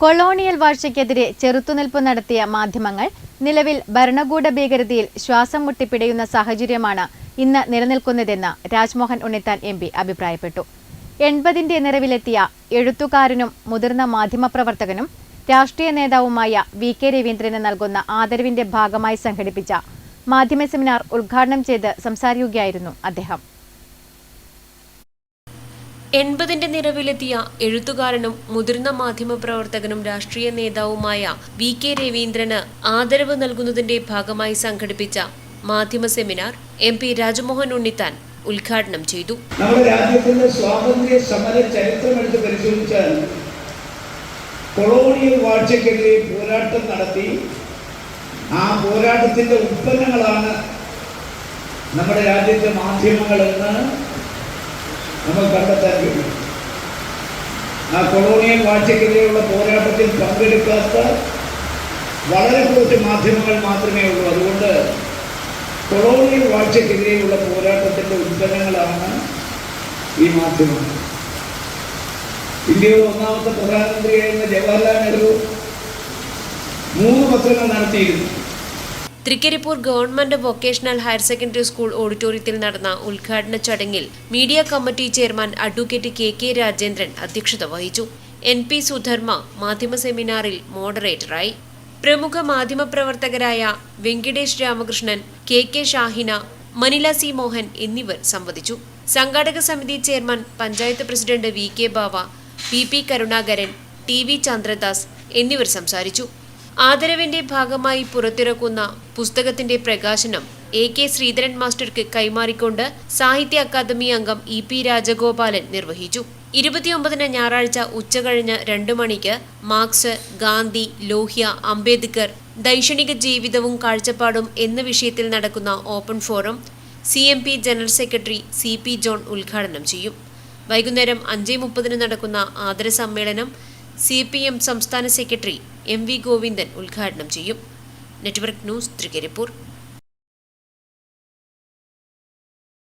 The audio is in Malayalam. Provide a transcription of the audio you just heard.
കൊളോണിയൽ വാഴ്ചയ്ക്കെതിരെ ചെറുത്തുനിൽപ്പ് നടത്തിയ മാധ്യമങ്ങൾ നിലവിൽ ഭരണകൂട ഭീകരതയിൽ ശ്വാസം മുട്ടിപ്പിടയുന്ന സാഹചര്യമാണ് ഇന്ന് നിലനിൽക്കുന്നതെന്ന് രാജ്മോഹൻ ഉണ്ണിത്താൻ എം പി അഭിപ്രായപ്പെട്ടു. എൺപതിന്റെ നിറവിലെത്തിയ എഴുത്തുകാരനും മുതിർന്ന മാധ്യമപ്രവർത്തകനും രാഷ്ട്രീയ നേതാവുമായ വി കെ രവീന്ദ്രന് നൽകുന്ന ആദരവിന്റെ ഭാഗമായി സംഘടിപ്പിച്ച മാധ്യമ സെമിനാർ ഉദ്ഘാടനം ചെയ്ത് സംസാരിക്കുകയായിരുന്നു അദ്ദേഹം. എൺപതിന്റെ നിറവിലെത്തിയ എഴുത്തുകാരനും മുതിർന്ന മാധ്യമപ്രവർത്തകനും രാഷ്ട്രീയ നേതാവുമായ വി കെ രവീന്ദ്രന് ആദരവ് നൽകുന്നതിന്റെ ഭാഗമായി സംഘടിപ്പിച്ച മാധ്യമ seminar M P Rajmohan Unnithan ഉദ്ഘാടനം ചെയ്തു. നമ്മുടെ രാജ്യത്തിന്റെ സ്വാതന്ത്ര്യ സമര ചരിത്രം എടുത്ത് പരിശോധിച്ചാൽ കൊളോണിയൽ വാഴ്ചക്കെതിരെ പോരാട്ടം നടത്തി ആ പോരാട്ടത്തിന്റെ ഉത്പന്നങ്ങളാണ് നമ്മുടെ രാജ്യത്തെ മാധ്യമങ്ങളെന്ന് നമുക്ക് കണ്ടെത്താൻ കഴിയും ആ കൊളോണിയൽ വാഴ്ചയ്ക്കെതിരെയുള്ള പോരാട്ടത്തിൽ പങ്കെടുക്കാത്ത വളരെ കുറച്ച് മാധ്യമങ്ങൾ മാത്രമേ ഉള്ളൂ. അതുകൊണ്ട് കൊളോണിയൽ വാഴ്ചയ്ക്കെതിരെയുള്ള പോരാട്ടത്തിന്റെ ഉൽപ്പന്നങ്ങളാണ് ഈ മാധ്യമങ്ങൾ. ഇന്ത്യയുടെ ഒന്നാമത്തെ പ്രധാനമന്ത്രിയായിരുന്ന ജവഹർലാൽ നെഹ്റു മൂന്ന് പത്രങ്ങൾ നടത്തിയിരുന്നു. Trikaripur government vocational higher secondary school ഓഡിറ്റോറിയത്തിൽ നടന്ന ഉദ്ഘാടന ചടങ്ങിൽ media committee chairman advocate K K Rajendran അധ്യക്ഷത വഹിച്ചു. എൻ പി സുധർമ്മ മാധ്യമ സെമിനാറിൽ മോഡറേറ്ററായി. പ്രമുഖ മാധ്യമപ്രവർത്തകരായ Venkitesh Ramakrishnan K K Shahina Manila C Mohan എന്നിവർ സംവദിച്ചു. സംഘാടക സമിതി chairman panchayat president V K Bava P P Karunakaran T V Chandradas എന്നിവർ സംസാരിച്ചു. ആദരവിന്റെ ഭാഗമായി പുറത്തിറക്കുന്ന പുസ്തകത്തിന്റെ പ്രകാശനം എ കെ ശ്രീധരൻ മാസ്റ്റർക്ക് കൈമാറിക്കൊണ്ട് സാഹിത്യ അക്കാദമി അംഗം ഇ പി രാജഗോപാലൻ നിർവഹിച്ചു. ഇരുപത്തിയൊമ്പതിന് ഞായറാഴ്ച ഉച്ചകഴിഞ്ഞ് രണ്ടു മണിക്ക് മാർക്സ് ഗാന്ധി ലോഹ്യ അംബേദ്കർ ദൈക്ഷണിക ജീവിതവും കാഴ്ചപ്പാടും എന്ന വിഷയത്തിൽ നടക്കുന്ന open forum C M P general secretary C P John ഉദ്ഘാടനം ചെയ്യും. വൈകുന്നേരം അഞ്ച് മുപ്പതിന് നടക്കുന്ന ആദര സമ്മേളനം സി പി എം സംസ്ഥാന സെക്രട്ടറി എം വി ഗോവിന്ദൻ ഉദ്ഘാടനം ചെയ്യും. Network news Trikaripur.